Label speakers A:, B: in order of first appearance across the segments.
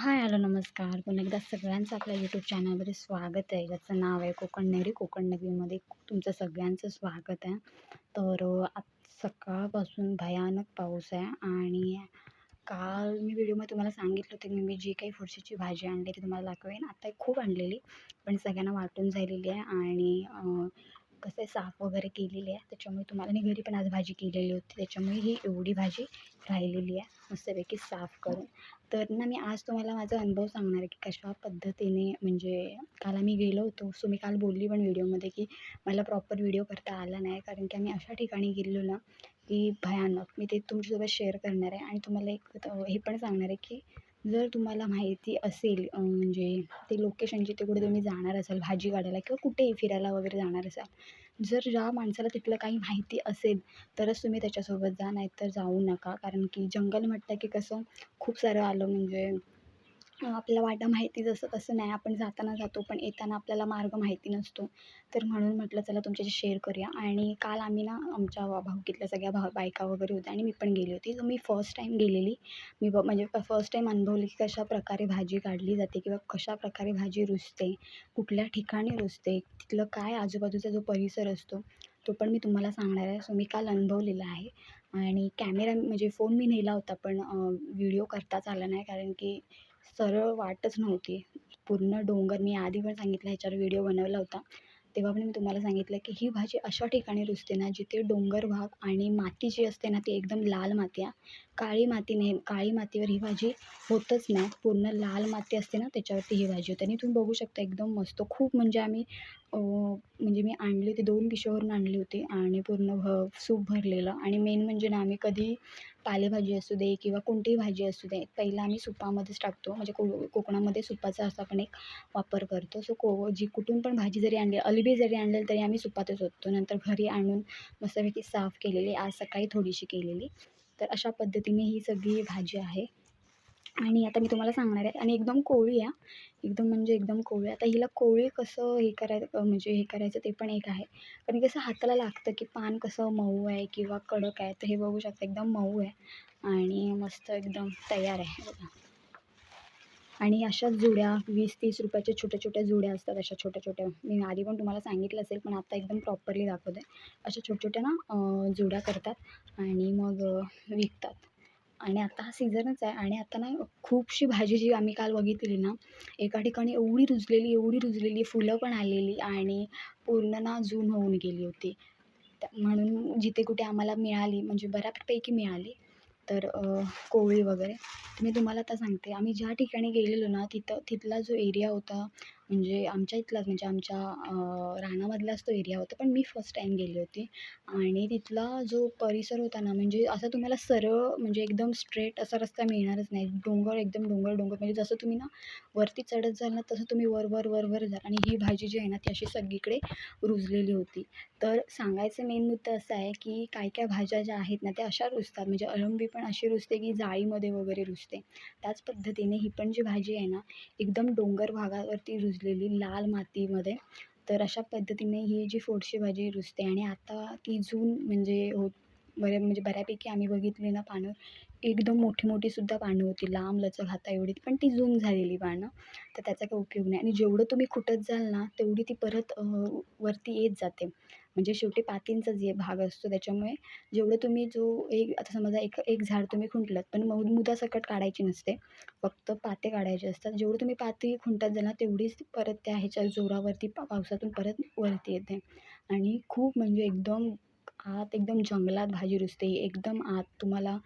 A: Hi hello नमस्कार. पुन्हा एकदा सगळ्यांचं आपल्या यूट्यूब चॅनलमध्ये स्वागत आहे. ज्याचं नाव आहे कोकण नगरी कोकण नगरीमध्ये तुमचं सगळ्यांचं स्वागत आहे. तर आज सकाळपासून भयानक पाऊस आहे आणि काल मी व्हिडिओमध्ये तुम्हाला सांगितलं होतं की मी जी काही फुरशीची भाजी आणली ती तुम्हाला दाखवेन. आता खूप आणलेली पण सगळ्यांना वाटून झालेली आहे आणि कसं आहे साफ वगैरे केलेली आहे त्याच्यामुळे तुम्हाला मी घरी पण आज भाजी केलेली होती त्याच्यामुळे ही एवढी भाजी राहिलेली आहे मस्तपैकी साफ करून. तर ना मी आज तुम्हाला माझा अनुभव सांगणार आहे की कशा पद्धतीने म्हणजे काल आम्ही गेलो होतो सो मी काल बोलली पण व्हिडिओमध्ये की मला प्रॉपर व्हिडिओ करता आला नाही कारण की आम्ही अशा ठिकाणी गेलेलो ना की भयानक. मी ते तुमच्यासोबत शेअर करणार आहे आणि तुम्हाला एक हे पण सांगणार आहे की जर तुम्हाला माहिती असेल म्हणजे ते लोकेशन जिथे कुठे तुम्ही जाणार असाल भाजी काढायला किंवा कुठेही फिरायला वगैरे जाणार असाल जर ज्या माणसाला तिथलं काही माहिती असेल तरच तुम्ही त्याच्यासोबत जा नाहीतर जाऊ नका. कारण की जंगल म्हटलं की कसं खूप सारं आलं म्हणजे आपल्याला वाटा माहिती जसं तसं नाही आपण जाताना जातो पण येताना आपल्याला मार्ग माहिती नसतो. तर म्हणून म्हटलं चला तुमच्याशी शेअर करूया. आणि काल आम्ही ना आमच्या भाऊकीतल्या सगळ्या भा बायका वगैरे होत्या आणि मी पण गेली होती. तर मी फर्स्ट टाईम गेलेली. मी ब म्हणजे फर्स्ट टाईम अनुभवली की कशाप्रकारे भाजी काढली जाते किंवा कशाप्रकारे भाजी रुजते कुठल्या ठिकाणी रुजते तिथलं काय आजूबाजूचा जो परिसर असतो तो पण मी तुम्हाला सांगणार आहे. सो मी काल अनुभवलेला आहे. आणि कॅमेरा म्हणजे फोन मी नेला होता पण व्हिडिओ करताच आला नाही. कारण की सरळ वाटच नव्हती. पूर्ण डोंगर मी आधी पण सांगितलं ह्याच्यावर व्हिडिओ बनवला होता. तेव्हा पण मी तुम्हाला सांगितलं की ही भाजी अशा ठिकाणी रुजते ना जिथे डोंगर भाग आणि माती जी असते ना ती एकदम लाल माती आहे. काळी माती नेह काळी मातीवर ही भाजी होतच नाही. पूर्ण लाल माती असते ना त्याच्यावरती ही भाजी होते. आणि तुम्ही बघू शकता एकदम मस्त. खूप म्हणजे आम्ही म्हणजे मी आणली होती दोन पिशव्यावरून आणली होती आणि पूर्ण भ सूप भरलेलं. आणि मेन म्हणजे ना आम्ही कधी पालेभाजी असू दे किंवा कोणतीही भाजी असू दे पहिला आम्ही सुपामध्येच टाकतो. म्हणजे को कोकणामध्ये सुपाचा असा पण एक वापर करतो. सो को जी कुठून पण भाजी जरी आणली अलबी जरी आणलेली तरी आम्ही सुपातच होतो नंतर घरी आणून मस्तपैकी साफ केलेली आज सकाळी थोडीशी केलेली. तर अशा पद्धतीने ही सगळी भाजी आहे. आणि आता मी तुम्हाला सांगणार आहे. आणि एकदम कोवळी आहे एकदम म्हणजे एकदम कोवळी आता हिला कोवळी कसं हे करायचं म्हणजे हे करायचं ते पण एक आहे. कारण कसं हाताला लागतं की पान कसं मऊ आहे किंवा कडक आहे तर हे बघू शकता एकदम मऊ आहे. आणि मस्त एकदम तयार आहे. बघा. आणि अशाच जुड्या वीस तीस रुपयाच्या छोट्या छोट्या जुड्या असतात अशा छोट्या छोट्या मी आधी पण तुम्हाला सांगितलं असेल पण आता एकदम प्रॉपरली दाखवते. अशा छोट्या छोट्या ना जुड्या करतात आणि मग विकतात. आणि आता हा सीझनच आहे आणि आता ना खूपशी भाजी जी आम्ही काल बघितली ना एका ठिकाणी एवढी रुजलेली एवढी रुजलेली फुलं पण आलेली आणि पूर्ण ना जून होऊन गेली होती. म्हणून जिथे कुठे आम्हाला मिळाली म्हणजे बऱ्यापैकी मिळाली तर कोवळी वगैरे. मी तुम्हाला आता सांगते. आम्ही ज्या ठिकाणी गेलेलो ना तिथं तिथला जो एरिया होता म्हणजे आमच्या इथलाच म्हणजे आमच्या रानामधलाच तो एरिया होता. पण मी फर्स्ट टाईम गेले होते. आणि तिथला जो परिसर होता ना म्हणजे असं तुम्हाला सरळ म्हणजे एकदम स्ट्रेट असा रस्ता मिळणारच नाही. डोंगर एकदम डोंगर डोंगर. म्हणजे जसं तुम्ही ना वरती चढत जाल ना तसं तुम्ही वर वर वर वर जाल. आणि ही भाजी जी आहे ना ती अशी सगळीकडे रुजलेली होती. तर सांगायचं मेन मुद्दा असा आहे की काय काय भाज्या ज्या आहेत ना त्या अशा रुजतात. म्हणजे अळंबी पण अशी रुजते की जाळीमध्ये वगैरे रुजते. त्याच पद्धतीने ही पण जी भाजी आहे ना एकदम डोंगर भागावरती भाजलेली लाल मातीमध्ये. तर अशा पद्धतीने ही जी फोडशी भाजी रुजते आणि आता ती जून म्हणजे होत बऱ्या म्हणजे बऱ्यापैकी आम्ही बघितली ना पानं एकदम मोठी मोठीसुद्धा पानं होती. लांब लचक हाता पण ती जून झालेली पानं. तर त्याचा काही उपयोग नाही. आणि जेवढं तुम्ही खुटत जाल ना तेवढी ती परत वरती येत जाते. म्हणजे शेवटी पातींचा जे भाग असतो त्याच्यामुळे जेवढं तुम्ही जो एक आता समजा एक एक झाड तुम्ही खुंटलंत पण मग मुदासकट काढायची नसते. फक्त पाते काढायचे असतात. जेवढं तुम्ही पाती खुंटत जाणार तेवढीच परत त्या ह्याच्या जोरावरती पावसातून परत वरती येते. आणि खूप म्हणजे एकदम आत एकदम जंगलात भाजी रुजते. एकदम आत तुम्हाला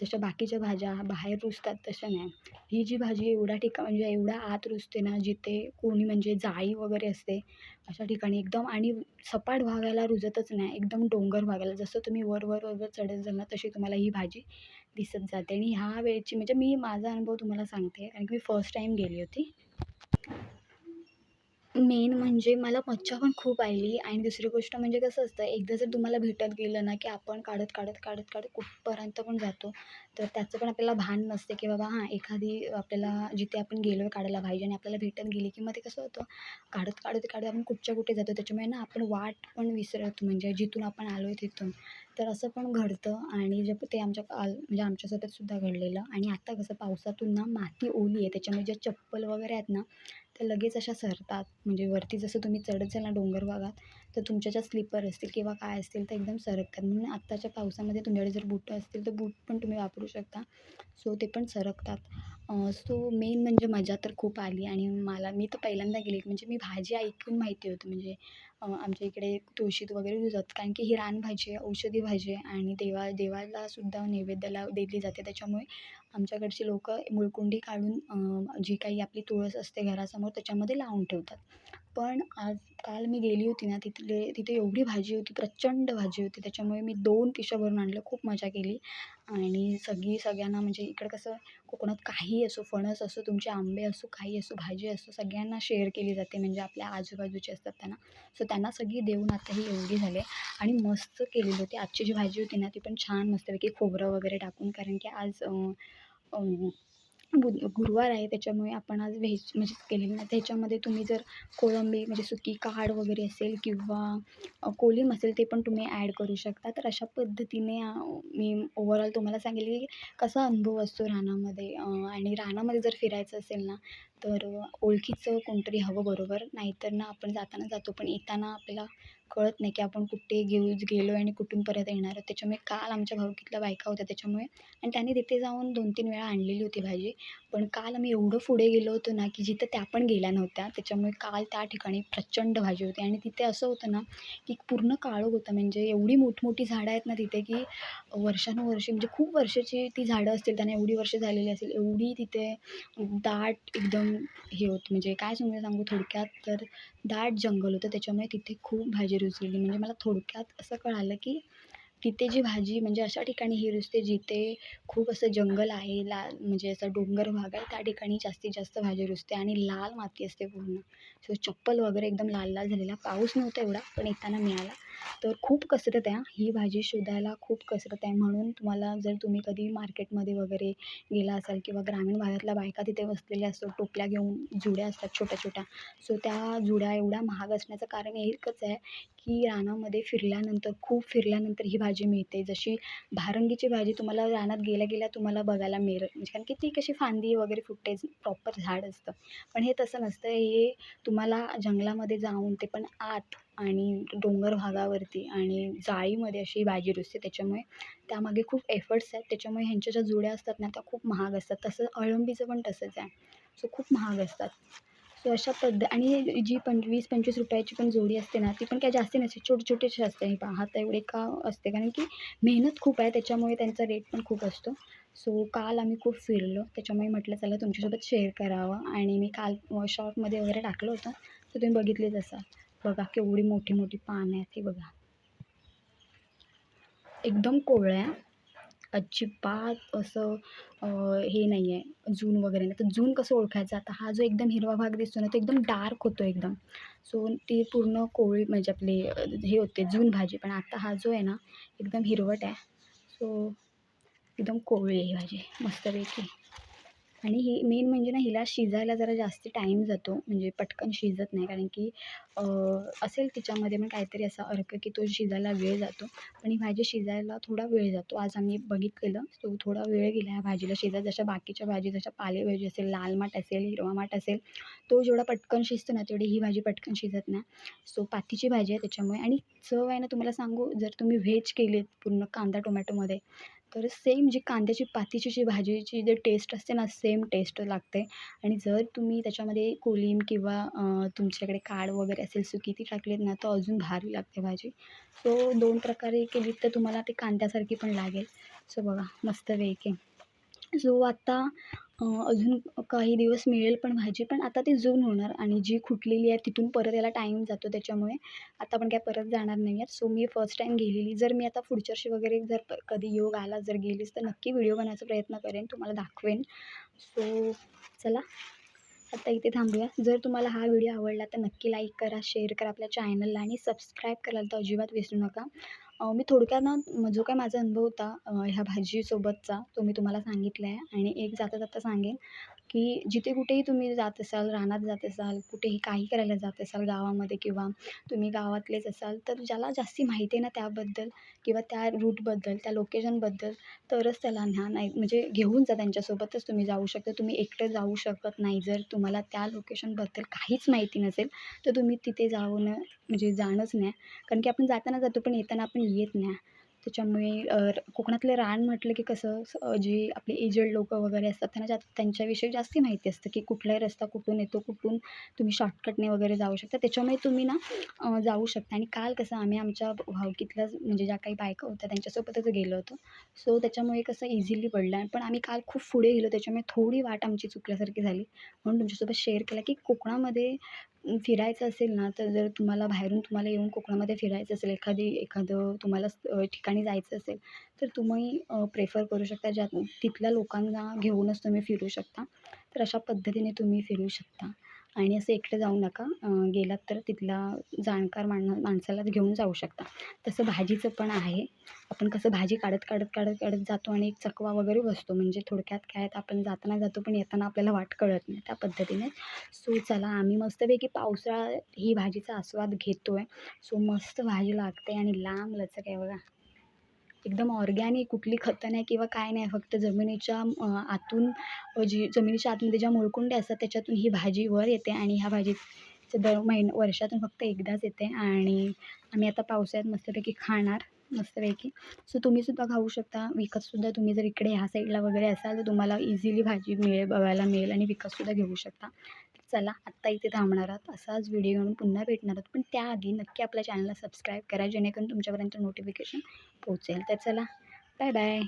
A: जशा बाकीच्या भाज्या बाहेर रुजतात तशा नाही. ही जी भाजी एवढ्या ठिका म्हणजे एवढ्या आत रुजते ना जिथे कोणी म्हणजे जाळी वगैरे असते अशा ठिकाणी एकदम आणि सपाट भागाला रुजतच नाही. एकदम डोंगर भागाला. जसं तुम्ही वर वर वर चढत जाल ना तशी तुम्हाला ही भाजी दिसत जाते. आणि ह्या वेळची म्हणजे मी माझा अनुभव तुम्हाला सांगते. कारण की मी फर्स्ट टाईम गेली होती. मेन म्हणजे मला मज्जा पण खूप आली. आणि दुसरी गोष्ट म्हणजे कसं असतं एकदा जर तुम्हाला भेटत गेलं ना की आपण काढत काढत काढत काढत कुठपर्यंत पण जातो तर त्याचं पण आपल्याला भान नसते की बाबा हां एखादी आपल्याला जिथे आपण गेलो आहे काढायला पाहिजे आणि आपल्याला भेटत गेली की मग ते कसं होतं काढत काढत काढत आपण कुठच्या कुठे जातो त्याच्यामुळे ना आपण वाट पण विसरतो म्हणजे जिथून आपण आलो आहे तिथून. तर असं पण घडतं आणि जे ते आमच्या आल म्हणजे आमच्यासोबतसुद्धा घडलेलं. आणि आता कसं पावसातून ना माती ओली आहे त्याच्यामुळे ज्या चप्पल वगैरे आहेत ना त्या लगेच अशा सरतात. म्हणजे वरती जसं तुम्ही चढत जाल ना डोंगर भागात तर तुमच्या ज्या स्लिपर असतील किंवा काय असतील तर एकदम सरकतात म्हणून आत्ताच्या पावसामध्ये तुमच्याकडे जर बूट असतील तर बूट पण तुम्ही वापरू शकता. सो ते पण सरकतात. सो मेन म्हणजे मजा तर खूप आली आणि मला मी तर पहिल्यांदा गेली. म्हणजे मी भाजी ऐकून माहिती होतं. म्हणजे आमच्या इकडे तुळशीत वगैरे रुजत. कारण की ही रानभाजी आहे औषधी भाजी आहे आणि देवा देवालासुद्धा नैवेद्याला दिली जाते. त्याच्यामुळे आमच्याकडची लोकं मुळकुंडी काढून जी काही आपली तुळस असते घरासमोर त्याच्यामध्ये लावून ठेवतात. पण आज काल मी गेली होती ना तिथले तिथे एवढी भाजी होती प्रचंड भाजी होती. त्याच्यामुळे मी दोन पिशव्या भरून आणलं खूप मजा केली. आणि सगळी सगळ्यांना म्हणजे इकडं कसं कोकणात काही असो फणस असो तुमचे आंबे असो काही असो भाजी असो सगळ्यांना शेअर केली जाते. म्हणजे आपल्या आजूबाजूचे असतात त्यांना. सो त्यांना सगळी देऊन आता ही एवढी झाले. आणि मस्त केलेली होती. आजची जी भाजी होती ना ती पण छान मस्तपैकी खोबरं वगैरे टाकून. कारण की आज बुध गुरुवार आहे त्याच्यामुळे आपण आज व्हेज म्हणजे केलेली ना त्याच्यामध्ये तुम्ही जर कोळंबी म्हणजे सुकी काड वगैरे असेल किंवा कोलीम असेल ते पण तुम्ही ॲड करू शकता. तर अशा पद्धतीने मी ओवरऑल तुम्हाला सांगेल की कसा अनुभव असतो रानामध्ये. आणि रानामध्ये जर फिरायचं असेल ना तर ओळखीचं कोणतरी हवं बरोबर. नाहीतर ना आपण जाताना जातो पण येताना आपल्याला कळत नाही की आपण कुठे घेऊ गेलो आणि कुठून परत येणार आहोत. त्याच्यामुळे काल आमच्या भाऊकीतल्या बायका होत्या त्याच्यामुळे आणि त्यांनी तिथे जाऊन दोन तीन वेळा आणलेली होती भाजी. पण काल आम्ही एवढं पुढे गेलो होतो ना की जिथं त्या पण गेल्या नव्हत्या. त्याच्यामुळे काल त्या ठिकाणी प्रचंड भाजी होती. आणि तिथे असं होतं ना की पूर्ण काळोख होतं. म्हणजे एवढी मोठमोठी झाडं आहेत ना तिथे की वर्षानुवर्षे म्हणजे खूप वर्षाची ती झाडं असतील त्यांना एवढी वर्ष झालेली असेल एवढी तिथे दाट एकदम हे होतं. म्हणजे काय समजा सांगू थोडक्यात तर दाट जंगल होतं. त्याच्यामुळे तिथे खूप भाजी रुजलेली म्हणजे मला थोडक्यात असं कळालं की तिथे जी भाजी म्हणजे अशा ठिकाणी ही रुजते जिथे खूप असं जंगल आहे लाल म्हणजे असं डोंगर भाग आहे त्या ठिकाणी जास्तीत जास्त भाजी रुजते आणि लाल माती असते पूर्ण. सो चप्पल वगैरे एकदम लाल लाल झालेला. पाऊस नव्हता एवढा पण येताना मिळाला. तर खूप कसरत आहे ही. भाजी शोधायला खूप कसरत आहे. म्हणून तुम्हाला जर तुम्ही कधी मार्केटमध्ये वगैरे गेला असाल किंवा ग्रामीण भागातल्या बायका तिथे बसलेल्या असतो टोपल्या घेऊन जुड्या असतात छोट्या छोट्या सो त्या जुड्या एवढ्या महाग असण्याचं कारण एकच आहे की रानामध्ये फिरल्यानंतर खूप फिरल्यानंतर ही भाजी मिळते. जशी भारंगीची भाजी तुम्हाला रानात गेल्या गेल्या तुम्हाला बघायला मिळेल. म्हणजे कारण की ती कशी फांदी वगैरे फुटते प्रॉपर झाड असतं. पण हे तसं नसतं. हे तुम्हाला जंगलामध्ये जाऊन ते पण आत आणि डोंगर भागावरती आणि जाळीमध्ये अशी भाजी रुजते. त्याच्यामुळे त्यामागे खूप एफर्ट्स आहेत. त्याच्यामुळे ह्यांच्या ज्या जुड्या असतात ना त्या खूप महाग असतात. तसं अळंबीचं पण तसंच आहे. सो खूप महाग असतात. सो अशा पद्ध आणि जी पंचवीस पंचवीस रुपयाची पण जोडी असते ना ती पण काय जास्ती नसते. छोटे छोटेसे असते. पाहता एवढे का असते? कारण की मेहनत खूप आहे. त्याच्यामुळे त्यांचा रेट पण खूप असतो. सो काल आम्ही खूप फिरलो. त्याच्यामुळे म्हटलं चला तुमच्यासोबत शेअर करावं. आणि मी काल शॉर्टमध्ये वगैरे टाकलं होतं. तर तुम्ही बघितलेच असाल बघा केवढी मोठी मोठी पानं आहेत ती बघा. एकदम कोवळ्या. अजिबात असं हे नाही आहे जून वगैरे नाही. तर जून कसं ओळखायचं? आता हा जो एकदम हिरवा भाग दिसतो ना तो एकदम डार्क होतो एकदम. सो ती पूर्ण कोवळी म्हणजे आपली हे होते जून भाजी. पण आता हा जो आहे ना एकदम हिरवट आहे. सो एकदम कोवळी आहे ही भाजी. मस्तपैकी. आणि ही मेन म्हणजे ना हिला शिजायला जरा जास्त टाईम जातो म्हणजे पटकन शिजत नाही. कारण की असेल तिच्यामध्ये पण काहीतरी असा अर्क की तो शिजायला वेळ जातो. पण ही भाजी शिजायला थोडा वेळ जातो. आज आम्ही बघितलेलं तो थोडा वेळ गेला ह्या भाजीला शिजायला जशा बाकीच्या भाजी जशा पालेभाजी असेल लाल माठ असेल हिरवा माठ असेल तो जेवढा पटकन शिजतो ना तेवढी ही भाजी पटकन शिजत नाही. सो पातीची भाजी आहे त्याच्यामुळे. आणि चव आहे ना तुम्हाला सांगू जर तुम्ही व्हेज केलीत पूर्ण कांदा टोमॅटोमध्ये तर सेम जी कांद्याची पातीची जी भाजीची जे टेस्ट असते ना सेम टेस्ट लागते. आणि जर तुम्ही त्याच्यामध्ये कोलिम किंवा तुमच्याकडे काळ वगैरे असेल सुकी ती टाकलीत ना तर अजून भारी लागते भाजी. सो दोन प्रकारे केलीत तर तुम्हाला ते कांद्यासारखी पण लागेल. सो बघा मस्त वेग आहे सो आता अजून काही दिवस मिळेल पण भाजी पण आता ती जून होणार आणि जी खुटलेली आहे तिथून परत यायला टाईम जातो त्याच्यामुळे. आता पण काय परत जाणार नाही आहेत. सो मी फर्स्ट टाईम गेलेली. जर मी आता पुढच्या वर्षी वगैरे जर कधी योग आला जर गेलीस तर नक्की व्हिडिओ बनवायचा प्रयत्न करेन. तुम्हाला दाखवेन. सो चला. आता इथे थांबूया. जर तुम्हाला हा व्हिडिओ आवडला तर नक्की लाईक करा शेअर करा आपल्या चॅनलला आणि सबस्क्राईब करायला तर अजिबात विसरू नका. मी थोडक्यात ना जो काय माझा अनुभव होता ह्या भाजीसोबतचा तो मी तुम्हाला सांगितला आहे आणि एक जाता जाता सांगेन. की जिथे कुठेही तुम्ही जात असाल रानात जात असाल कुठेही काही करायला जात असाल गावामध्ये किंवा तुम्ही गावातलेच असाल तर ज्याला जास्त माहिती आहे ना त्याबद्दल किंवा त्या रूटबद्दल त्या लोकेशनबद्दल तरच त्याला न्या नाही म्हणजे घेऊन जा त्यांच्यासोबतच तुम्ही जाऊ शकता. तुम्ही एकटं जाऊ शकत नाही. जर तुम्हाला त्या लोकेशनबद्दल काहीच माहिती नसेल तर तुम्ही तिथे जाऊन म्हणजे जाणंच नाही. कारण की आपण जाताना जातो पण येताना आपण येत नाही. त्याच्यामुळे कोकणातलं रान म्हटलं की कसं जे आपले एजड लोकं वगैरे असतात त्यांना जा त्यांच्याविषयी जास्त माहिती असतं की कुठलाही रस्ता कुठून येतो कुठून तुम्ही शॉर्टकटने वगैरे जाऊ शकता. त्याच्यामुळे तुम्ही ना जाऊ शकता. आणि काल कसं आम्ही आमच्या भावकीतल्याच म्हणजे ज्या काही बायका होत्या त्यांच्यासोबतच गेलो होतो. सो त्याच्यामुळे कसं इझिली पडलं. पण आम्ही काल खूप पुढे गेलो. त्याच्यामुळे थोडी वाट आमची चुकल्यासारखी झाली. म्हणून तुमच्यासोबत शेअर केला की कोकणामध्ये फिरायचं असेल ना तर जर तुम्हाला बाहेरून तुम्हाला येऊन कोकणामध्ये फिरायचं असेल एखादी एखादं तुम्हाला ठिकाणी जायचं असेल तर तुम्ही प्रेफर करू शकता ज्या तिथल्या लोकांना घेऊनच तुम्ही फिरू शकता. तर अशा पद्धतीने तुम्ही फिरू शकता. आणि असं एकटं जाऊ नका. गेलात तर तिथला जाणकार माण माणसालाच घेऊन जाऊ शकता. तसं भाजीचं पण आहे. आपण कसं भाजी काढत काढत काढत काढत जातो आणि एक चकवा वगैरे बसतो. म्हणजे थोडक्यात काय आपण जाताना जातो पण येताना आपल्याला वाट कळत नाही त्या पद्धतीने. सो चला आम्ही मस्तपैकी पावसाळा ही भाजीचा आस्वाद घेतो आहे सो मस्त भाजी लागते आणि लांब लचक आहे बघा. एकदम ऑर्गॅनिक कुठली खतं नाही किंवा काय नाही फक्त जमिनीच्या आतून जी जमिनीच्या आतमध्ये ज्या मुळकुंड्या असतात त्याच्यातून ही भाजी वर येते आणि ह्या भाजीचं दर महिन वर्षातून फक्त एकदाच येते आणि आम्ही आता पावसाळ्यात मस्तपैकी खाणार मस्तपैकी. सो तुम्हीसुद्धा खाऊ शकता विकतसुद्धा तुम्ही जर इकडे ह्या साईडला वगैरे असाल तर तुम्हाला इझिली भाजी मिळेल बघायला मिळेल आणि विकतसुद्धा घेऊ शकता. चला आत्ता इथे थांबणार आहात. असाच व्हिडिओ घेऊन पुन्हा भेटणार आहोत. पण त्याआधी नक्की आपल्या चॅनलला सबस्क्राईब करा जेणेकरून तुमच्यापर्यंत नोटिफिकेशन पोहोचेल. तर चला बाय बाय